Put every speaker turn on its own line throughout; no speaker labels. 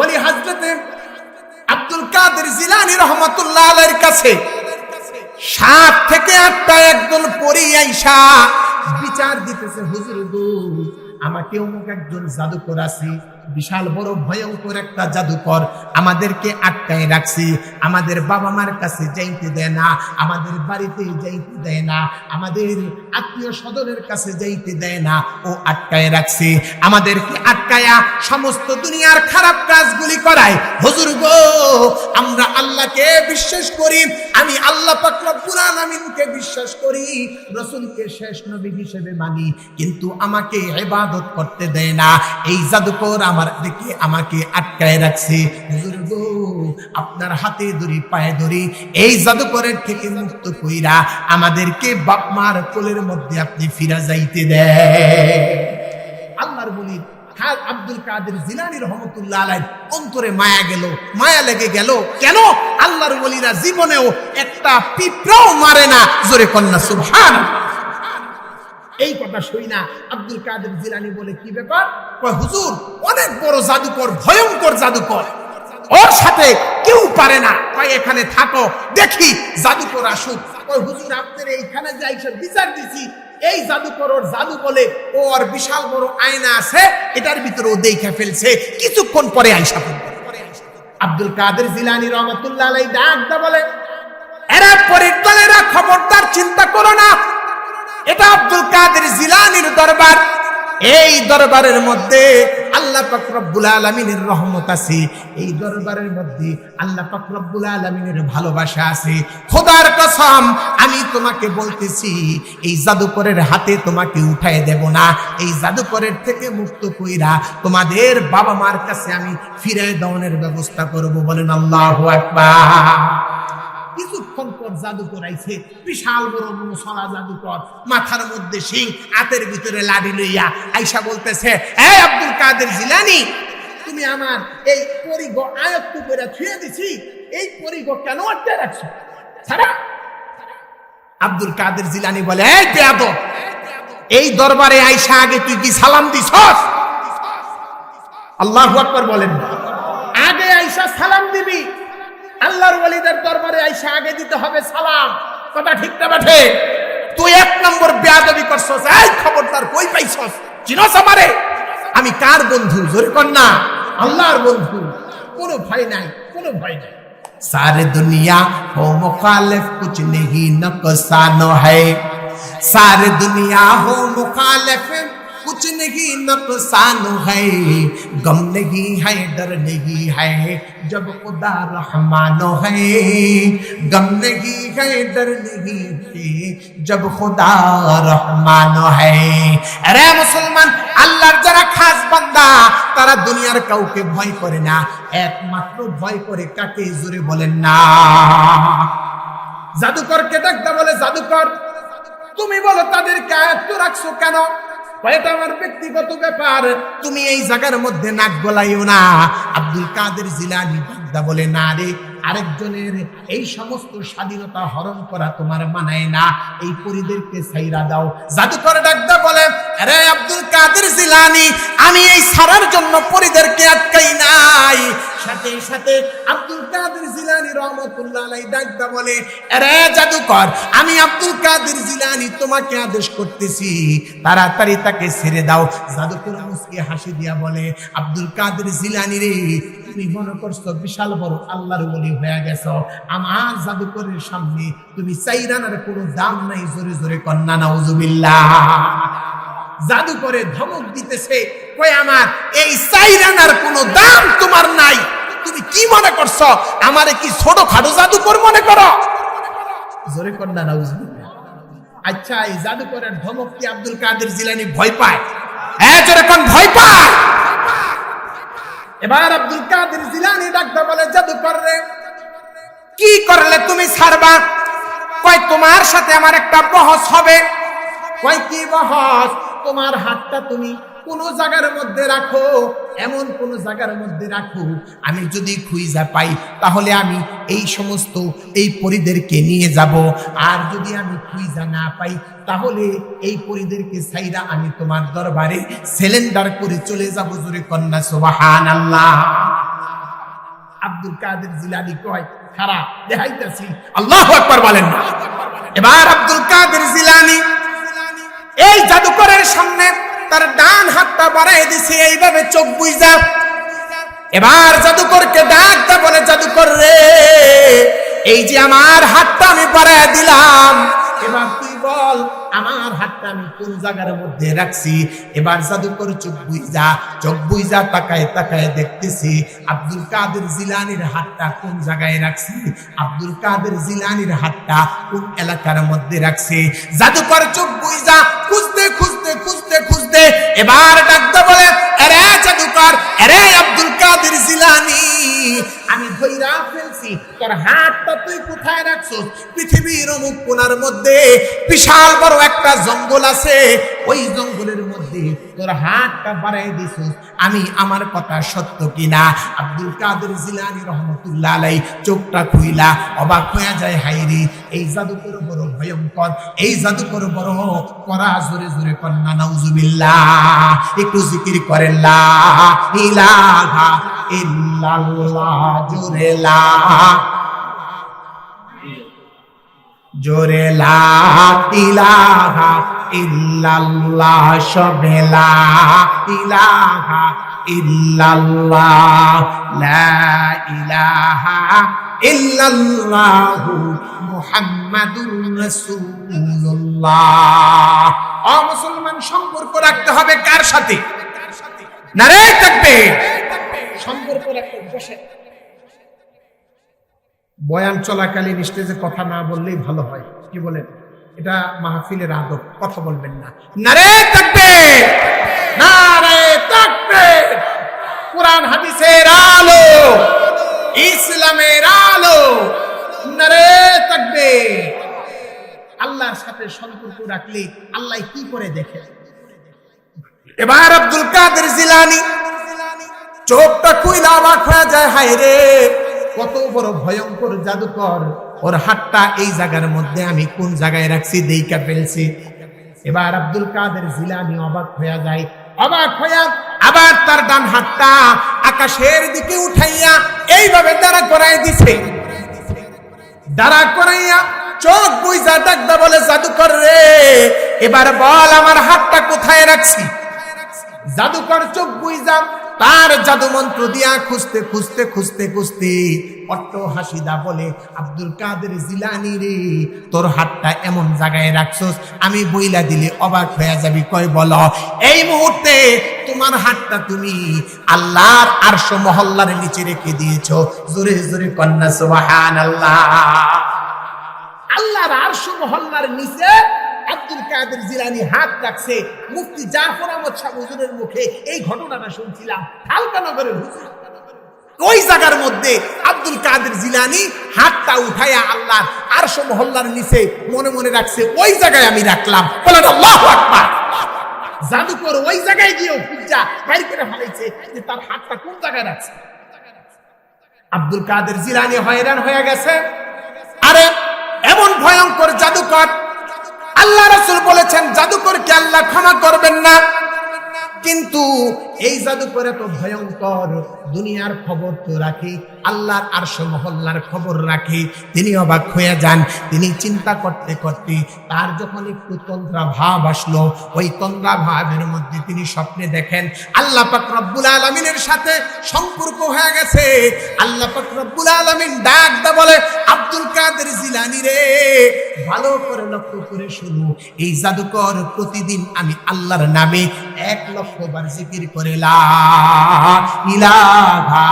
ওলি হাজরতে আব্দুল কাদের জিলানি রহমতুল্লাহ আলাইহির কাছে সাত থেকে আটটা একজন পরি আইসা বিচার দিতেছে, হুজুর আমাকে অমুক একজন জাদুকর আছে বিশাল বড় ভয়ঙ্কর একটা জাদুকর আমাদেরকে আটকায় রাখছে। আমাদের বাবা মার কাছে যাইতে দেয় না, আমাদের বাড়িতে যাইতে দেয় না, আমাদের আত্মীয় স্বজনের কাছে যাইতে দেয় না, ও আটকায় রাখছে। আমাদেরকে আটকায়া সমস্ত দুনিয়ার খারাপ কাজগুলি করায়। হুজুর গো, আমরা আল্লাহকে বিশ্বাস করি, আমি আল্লাহ পাক রব্বুল আলামিনকে বিশ্বাস করি, রসুলকে শেষ নবী হিসেবে মানি, কিন্তু আমাকে এবাদত করতে দেয় না। এই জাদুকর আমার দিকে আমাকে আটকায় রাখছে। আপনার হাতে ধরি পায়ে ধরি এই জাদুকরের থেকে মুক্ত কইরা আমাদেরকে বাপ মার কোলের মধ্যে আপনি ফিরা যাইতে দেয় আল্লাহর বলি খান আব্দুল কাদের জিলানি রহমতুল্লাহ আলাই অন্তরে মায়া গেল, মায়া লেগে গেল। কেন? আল্লাহর বলিরা জীবনেও একটা পিঁপড়াও মারে না। জোরে কন্যা সুবহান এই কথা শুই না। আব্দুল কাদের জিলানি বলে, কি ব্যাপার? হুজুর বড় জাদুকর, ভয়ঙ্কর জাদুকর। ওর সাথে কেউ পারে না। কয়, এখানে থাকো, দেখি জাদুকর আসুক। কয়, হুজুর, আপনার এইখানে যে আইসা বিচার দিছি, এই জাদুকর ওর জাদু বলে ও ওর বিশাল বড় আয়না আছে, এটার ভিতরে ও দেখে ফেলছে। কিছুক্ষণ পরে আইসা আব্দুল কাদের জিলানি রহমতুল্লাহ আলাই ডাক দা বলে, এরা পরিদলেরা খবরদার, চিন্তা করো না। এটা আব্দুল কাদের জিলানির দরবার। এই দরবারের মধ্যে আল্লাহ পাক রব্বুল আলামিনের রহমত আছে, এই দরবারের মধ্যে আল্লাহ পাক রব্বুল আলামিনের ভালোবাসা আছে। খোদার কসম, আমি তোমাকে বলতেছি, এই জাদুকরের হাতে তোমাকে উঠায় দেব না। এই জাদুকরের থেকে মুক্ত কইরা তোমাদের বাবা মার কাছে আমি ফিরে দেওয়ানোর ব্যবস্থা করব, বলেন আল্লাহু আকবার। পর জাদুকর আইছে বিশাল বড় মুসলা জাদুকর। মাথার মধ্যে সিং হাতের ভিতরে লাডি লইয়া আইসা বলতেছে এই আব্দুল কাদের জিলানি, তুমি আমার এই পরিগ আয়ত্ত করে ছুঁয়ে দিছি। এই পরিগ কেন আটকে রাখছো? ছাড়া। আব্দুল কাদের জিলানি বলে এই পেয়াদ এই দরবারে আইসা আগে তুই কি সালাম দিছস? আল্লাহু আকবার বলেন, আগে আইসা সালাম দিবি আল্লাহর ওয়ালিদের দরবারে আইসা আগে দিতে হবে সালাম কথা ঠিক না বাঠে তুই এক নম্বর বেয়াদবি করছস এই খবরদার কই পাইছস চিনস আমারে আমি কার বন্ধু জোরে কর না আল্লাহর বন্ধু কোনো ভয় নাই কোনো ভয় নাই सारे दुनिया हो मुखालिफ कुछ नहीं नुकसानो है सारे दुनिया हो मुखालिफ कुछ नहीं नुकसान है गम नहीं है डर नहीं है जब खुदा रहमानो है गम नहीं है डर नहीं है जब खुदा रहमानो है अरे मुसलमान আল্লাহর যারা খাস বান্দা তারা দুনিয়ার কাউকে ভয় করে না একমাত্র ভয় করে কাকে জোরে বলেন না জাদুকরকে ডাকতে বলে জাদুকর তুমি বলো তাদেরকে আয়ত্ত রাখছো কেন এটা আমার ব্যক্তিগত ব্যাপার। তুমি এই জায়গার মধ্যে নাক গলাইও না। আব্দুল কাদের জিলানি ডাকদা বলে, না রে, আরেকজনের এই সমস্ত স্বাধীনতা হরণ করা তোমার মানায় না। এই পরিদেরকে সাইরা দাও। জাদুকর ডাকদা বলে, আরে আব্দুল কাদের জিলানি, আমি এই সারার জন্য পরিদেরকে আটকাই নাই। সাথে সাথে আব্দুল কাদের জিলানি রহমতুল্লাহ আলাই ডাকদা বলে আরে জাদুকর, আমি আব্দুল কাদের জিলানি তোমাকে আদেশ করতেছি। তাড়াতাড়ি তাকে ছেড়ে দাও। জাদুকর মুসকে হাসি দিয়া বলে, আব্দুল কাদের জিলানি রে, তুমি মনে করছ বিশাল বড় আল্লাহর বলি হয়ে গেছো। আমার জাদুকরের সামনে তুমি চাইরানার কোনো দাম নাই, জোরে জোরে কন্যা, নাউজুবিল্লাহ। জাদু করে ধমক দিতেছে, কই আমার, এই চাইরানার কোনো দাম তোমার নাই। তুমি কি মনে করছ? আমারে কি ছোট খাটো জাদুকর মনে করো? জোরে কন্যা নাউজুবিল্লাহ। আচ্ছা এই জাদুকরের ধমক কি আব্দুল কাদের জিলানি ভয় পায়? হ্যাঁ জোরে কোন ভয় পায়। এবার আব্দুল কাদের জিলানি ডাকতে বলে, জাদুকর রে, কি করলে তুমি ছাড়বা? কয় তোমার সাথে আমার একটা বহস হবে? কয়, কি বহস? তোমার হাতটা তুমি কোন জায়গার মধ্যে রাখো, এমন কোন জায়গার মধ্যে রাখো। আমি যদি খুঁজা পাই, তাহলে আমি এই সমস্ত এই পরিদেরকে নিয়ে যাব। আর যদি আমি খুঁজা না পাই, তাহলে এই পরিদেরকে সাইরা আমি তোমার দরবারে সিলিন্ডার করে চলে যাব, জোরে কন্যা সুবাহান আল্লাহ আব্দুল কাদের জিলানি কয়, খারাপ, দেখাইতেছি। আল্লাহ একবার বলেন না। এবার আব্দুল কাদের জিলানি এই জাদুকরের সামনে তার ডান হাতটা বাড়াই দিছে, এইভাবে চোখ বুঝা এবার জাদুকরকে ডাকতে বলে, জাদুকর রে, এই যে আমার হাতটা আমি বাড়াই দিলাম, এবার তুই বল আমার হাতটা আমি কোন জায়গার মধ্যে রাখছি? এবার জাদুকর চোখ বুইজা চোখ বুইজা তাকায় তাকায় দেখতেছি আব্দুল কাদের জিলানির হাতটা কোন জায়গায় রাখছি? আব্দুল কাদের জিলানির হাতটা কোন এলাকার মধ্যে রাখছে? জাদুকর চোখ বুইজা খুঁজতে খুঁজতে খুঁজতে খুঁজতে এবার ডাকতে বলে, আরে জাদুকর তোর হাতটা তুই কোথায় রাখছস? পৃথিবীর অমুক কোনার মধ্যে বিশাল বড় একটা জঙ্গল আছে। ওই জঙ্গলের মধ্যে তোর হাতটা বাড়াই দিছস, আমি আমার কথা সত্য কিনা? আব্দুল কাদের জিলানি রহমতুল্লাহ আলাই চোখটা খুইলা, অবাক হয়ে যায় হাইরি এই জাদুকর বড় ভয়ঙ্কর, এই জাদুকর বড় করা জোরে জোরে কন্যা, নাউজুবিল্লাহ, একটু জিকির করেন, লা ইলাহা ইল্লাল্লাহ, জোরে লা। জোরে লা ইলাহা ইল্লাল্লাহ, সবে লা ইলাহা ইল্লাল্লাহ, লা ইলাহা ইল্লাল্লাহু মুহাম্মাদুর রাসূলুল্লাহ। ও মুসলমান, সম্পর্ক রাখতে হবে কার সাথে? নারে থাকবে। সম্পর্ক রাখতে বসে। বয়ান চলাকালীন স্টেজে কথা না বললেই ভালো হয়। কি বলেন? এটা মাহফিলের আদব, কথা বলবেন না। নারে থাকবে নারে থাকবে কোরআন হাদিসের আলো, ইসলামের আলো, নারে থাকবে আল্লাহর সাথে সম্পর্ক রাখলে আল্লাহ কি করে দেখে? এবার আব্দুল কাদের জিলানি, চোখটা কুইলা হয়ে যায়, হায় রে! কত বড় ভয়ঙ্কর জাদুকর। ওর হাতটা এই জায়গার মধ্যে আমি কোন জায়গায় রাখছি দেইকা ফেলছি। এবার আব্দুল কাদের জিলানি অবাক হয়ে যায়। অবাক হইয়া আবার তার ডান হাতটা আকাশের দিকে উঠাইয়া এইভাবে দাঁড়া করাই দিছে। দাঁড়া করাইয়া চোখ বুঝা ডাকদা বলে, জাদুকর রে, এবার বল আমার হাতটা কোথায় রাখছি? জাদুকর চোখ বুঝা তার জাদু মন্ত্র দিয়া খুঁজতে খুঁজতে খুঁজতে খুঁজতে অট্ট হাসিদা বলে, আব্দুল কাদের জিলানি রে, তোর হাতটা এমন জায়গায় রাখছস, আমি বইলা দিলে অবাক হয়ে যাবি। কয়, বল, এই মুহূর্তে তোমার হাতটা তুমি আল্লাহর আরশ মহল্লার নিচে রেখে দিয়েছ। জোরে জোরে কন্যা সুবহান আল্লাহ আল্লাহর আরশ মহল্লার নিচে আব্দুল কাদের জিলানি হাত রাখছে। মুফতি জাফর আহমদ শাহ হুজুরের মুখে এই ঘটনাটা শুনছিলাম। হালকা নগরের হুজুর। ওই জায়গার মধ্যে আব্দুল কাদের জিলানি হাতটা উঠাইয়া আল্লাহর আরশ মহল্লার নিচে মনে মনে রাখছে, ওই জায়গায় আমি রাখলাম। বলেন, আল্লাহু আকবার! জাদুকর ওই জায়গায় গিয়েও পূজা বাইর করে ফেলাইছে যে তার হাতটা কোন জায়গায় রাখছে? আব্দুল কাদের জিলানি হয়রান হয়ে গেছে। আরে, এমন ভয়ঙ্কর আল্লাহ ক্ষমা করবেন না। কিন্তু এই জাদুকর এত ভয়ঙ্কর। দুনিয়ার খবর তো রাখি, আল্লাহর আরশ মহল্লার খবর রাখি। তিনি অবাক হয়ে যান, তিনি চিন্তা করতে করতে তার যখন একটু তন্দ্রা ভাব আসলো, ওই তন্দ্রা ভাবের মধ্যে তিনি স্বপ্নে দেখেন, আল্লাহ পাক আলমিনের সাথে সম্পর্ক হয়ে গেছে। আল্লাহ পাক আলমিন ডাক দা বলে, আব্দুল কাদের জিলানি রে, ভালো করে লক্ষ্য করে শুনো। এই জাদুকর প্রতিদিন আমি আল্লাহর নামে এক লক্ষ বার জিকির করে লা ইলাহা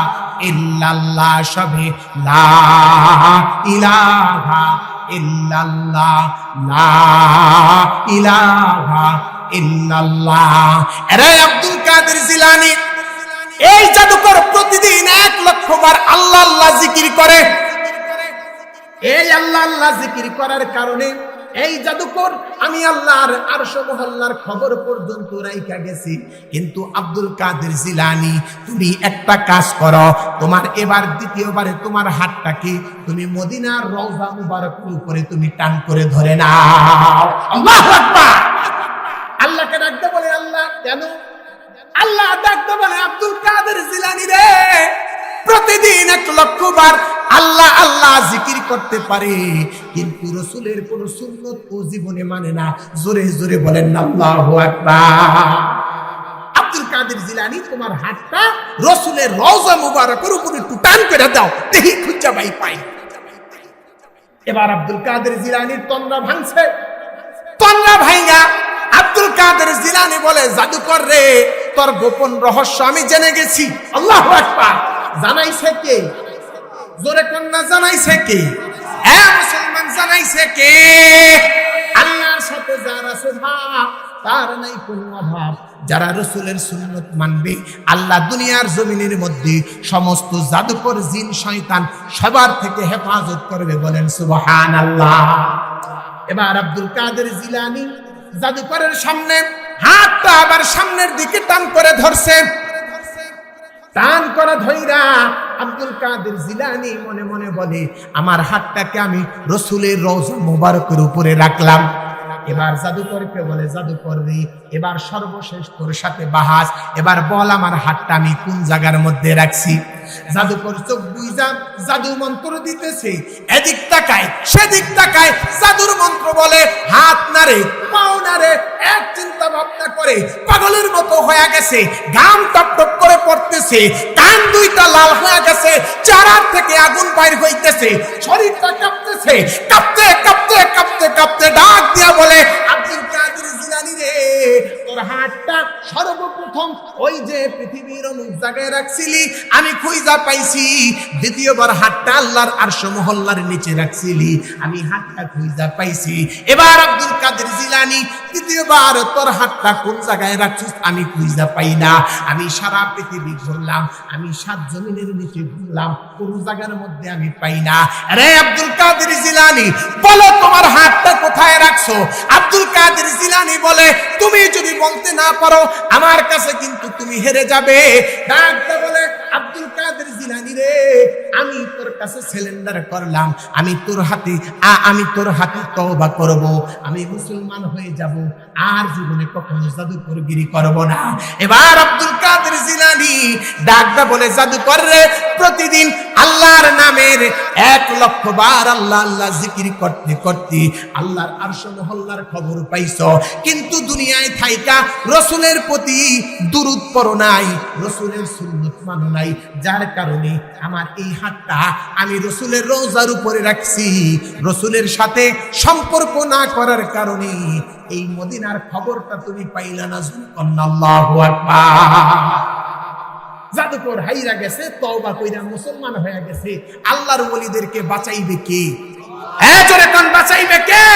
ইল্লাল্লাহ সবে, লা ইলাহা ইল্লাল্লাহ লা ইলাহা ইল্লাল্লাহ এরে আব্দুল কাদের জিলানি। এই জাদুকর প্রতিদিন এক লক্ষ বার আল্লাহ আল্লাহ জিকির করে। এই আল্লাহ আল্লাহ জিকির করার কারণে এই জাদুকর আমি আল্লাহর আরশ মহল্লার খবর পর্যন্ত রাইখা গেছি। কিন্তু আব্দুল কাদের জিলানি, তুমি একটা কাজ করো, তোমার এবার দ্বিতীয়বারে তোমার হাতটাকে তুমি মদিনার রওজা মুবারক উপরে তুমি টান করে ধরে নাও। আল্লাহু আকবার! আল্লাহকে ডাকতে বলে আল্লাহ, কেন? আল্লাহ ডাকতে বলে আব্দুল কাদের জিলানি রে! প্রতিদিন এক লক্ষ বার আল্লাহ আল্লাহ জিকির করতে পারে। কিন্তু রসুলের কোন সুন্নত ও জীবনে মানে না। জোরে জোরে বলেন না আব্দুল কাদের জিলানি, তোমার হাতটা রসুলের রওজা মুবারকের উপরে একটু টান করে দাও। দেখি খুঁজা ভাই পাই। এবার আব্দুল কাদের জিলানির তন্দ্রা ভাঙছে। তন্দ্রা ভাইঙ্গা আব্দুল কাদের জিলানি বলে, জাদুকর রে, তোর গোপন রহস্য আমি জেনে গেছি। আল্লাহ আকবার। জানাইছে কে? জোরে কন্যা, জানাইছে কে? হ্যাঁ মুসলমান, জানাইছে কে? আল্লাহর সাথে যার আছে তার নাই কোনো অভাব। যারা রসুলের সুন্নত মানবে, আল্লাহ দুনিয়ার জমিনের মধ্যে সমস্ত জাদুকর জিন, শয়তান সবার থেকে হেফাজত করবে বলেন সুবহান আল্লাহ এবার আব্দুল কাদের জিলানি জাদুকরের সামনে, হাতটা আবার সামনের দিকে টান করে ধরছে। টান করা ধৈরা আব্দুল কাদের জিলানি মনে মনে বলে, আমার হাতটাকে আমি রসুলের রোজা মোবারকের উপরে রাখলাম। এবার জাদুকরকে বলে, জাদুকর রে, এবার সর্বশেষ তোর সাথে বাহাস। এবার বল আমার হাতটা আমি কোন জায়গার মধ্যে রাখছি? জাদুকর চোখ বুঝা জাদু মন্ত্র দিতেছে, এদিক তাকায়, সেদিক তাকায়। জাদুর মন্ত্র বলে, হাত নারে পাও নারে এক চিন্তা ভাবনা করে পাগলের মতো হয়ে গেছে। ঘাম টপ টপ করে পড়তেছে কান দুইটা লাল হয়ে গেছে চারার থেকে আগুন বাইর হইতেছে, শরীরটা কাঁপতেছে, কাঁপতে কাঁপতে কাঁপতে কাঁপতে ডাক দিয়া বলে, আব্দুল কাদের জিলানি রে, তোর হাতটা সর্বপ্রথম ওই যে পৃথিবীর অমুক জায়গায় রাখছিলি, আমি খুঁজা পাইছি। দ্বিতীয়বার হাতটা আল্লাহর আর মহল্লার নিচে রাখছিলি, আমি হাতটা খুঁজা পাইছি। এবার আব্দুল কাদের জিলানি তৃতীয়বার তোর হাতটা কোন জায়গায় রাখছিস, আমি খুঁজা পাই না। আমি সারা পৃথিবী ঘুরলাম, আমি সাত জমিনের নিচে ঘুরলাম, কোন জায়গার মধ্যে আমি পাই না। রে আব্দুল কাদের জিলানি, বলো তোমার হাতটা কোথায় রাখছো? আব্দুল কাদের জিলানি বলে, তুমি যদি বলতে না পারো আমার কাছে কিন্তু তুমি হেরে যাবে। ডাকতে বলে, আব্দুল কাদের জিলানি রে, আমি তোর কাছে সিলিন্ডার করলাম। আমি তোর হাতে আমি তোর হাতে তওবা করব। আমি মুসলমান হয়ে যাব। আর জীবনে কখনো জাদুকরগিরি করব না। এবার আব্দুল কাদের জিলানি ডাকটা বলে জাদুকর রে, প্রতিদিন আল্লাহর নামের এক লক্ষ বার আল্লাহ আল্লাহ জিকির করতে করতে আল্লাহর আরশ মহল্লার খবর পাইছ। কিন্তু দুনিয়ায় থাইকা রসুলের প্রতি দুরুদ পড়ো নাই, রসুলের সুন্নত মানো নাই। যার কারণে আমার এই হাতটা আমি রসুলের রোজার উপরে রাখছি। রসুলের সাথে সম্পর্ক না করার কারণে এই মদিনার খবরটা তুমি পাইলা না আল্লাহু আকবার। জাদুকর হাইরা গেছে, তওবা কইরা মুসলমান হয়ে গেছে। আল্লাহর ওলিদেরকে বাঁচাইবে কে? হ্যাঁ জোরে কোন, বাঁচাইবে কে?